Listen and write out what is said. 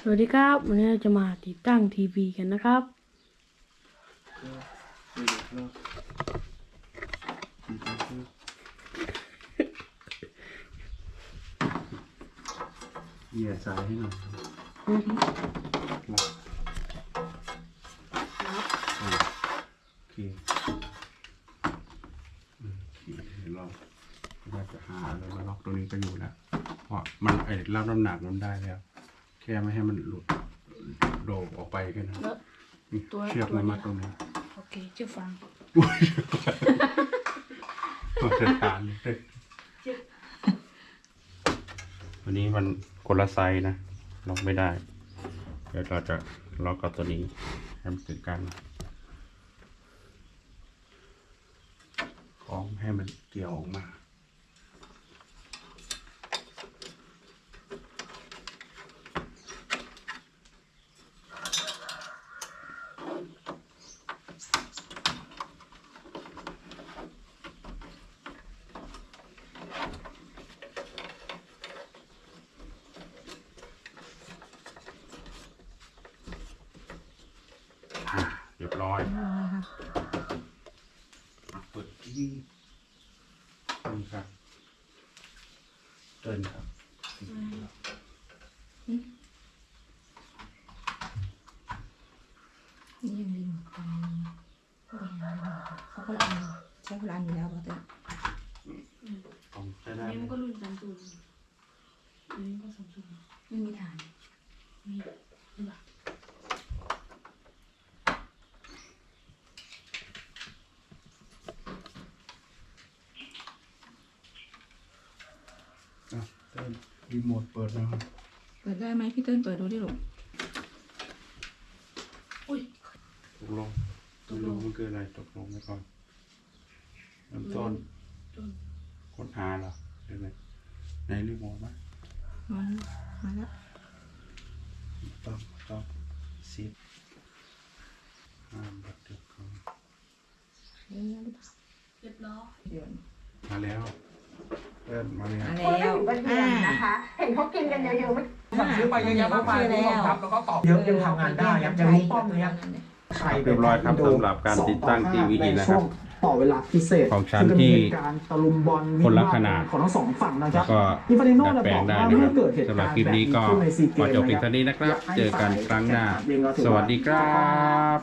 สวัสดีครับ วันนี้เราจะมาติดตั้งทีวีกันนะครับเหยียดสายให้หน่อยน่าโอเคอืมโอเคเดี๋ยวเราจะหาอะไรมาล็อกตรงนี้ก็อยู่แล้วเพราะมันไอ้รับน้ำหนักมันได้แล้ว ค่ไม่ให้มันหลุดโดดออกไปแค่นั้นแล้วนี่ตัวเชือกตัวมันนี้มัดตรงนี้โอเคเชื่อฟังอุ้ยมาตรฐานเลยวันนี้มันคนละไซส์นะล็อกไม่ได้ เดี๋ยวเราจะล็อกกับตัวนี้ให้มันติดกัน ของให้มันเกี่ยวออกมา อ่า เรียบร้อยอะเปิดที่นี่ครับเดินครับนี่ยังดีกว่าเขาคนละอันใช้คนละอันอยู่แล้วป่ะเต้ต้องใช้อันได้นี้ไหมมันก็รุ่นซัมซุงอันนี้ก็ซัมซุงไม่มีฐานนี่นี่ปะ อะเดินรีโมทเปิดนะครับเปิดได้ไหมพี่เติ้ลเปิดดูดิลูกอุ้ย ตกลงตกลงมันคืออะไรตกลงไว้ก่อนเริ่มต้นต้น ค้นหาเหรอใช่ไหมในรีโมทไหมมามาแล้วต้องต้องซิปห้ามบันทึกของเดี๋ยวนะหรือเปล่าเรียบร้อยเดี๋ยว มาแล้ว เริ่มมาแล้วมาคนละแล้วถึงวันเดือนนะคะ เห็นเขากินกันเยอะๆไม่สั่งซื้อไปเยอะแยะมากมายคุณผู้ชมครับแล้วก็ตอบเยอะยังทำงานได้ครับยังรู้ป้อมเลยครับใครเรียบร้อยครับสำหรับการติดตั้งทีวีนะครับ ต่อเวลาพิเศษของชั้นซึ่จะมีที่เหตุการณ์ตะลุมบอลคนละขนาด ของทั้งสองฝั่งนะคแล้รัวบก็อินฟานิโน่ดัดเนี่ยแปลบงอกได้ว่านะคเมื่รัอบเกิดเหตุสำหการับรณ์คลิปนี้ก็แบบขึ้นในซีเกขอมจบเพียงเท่านี้นะครับ เจอกันครั้งหน้า สวัสดีครับ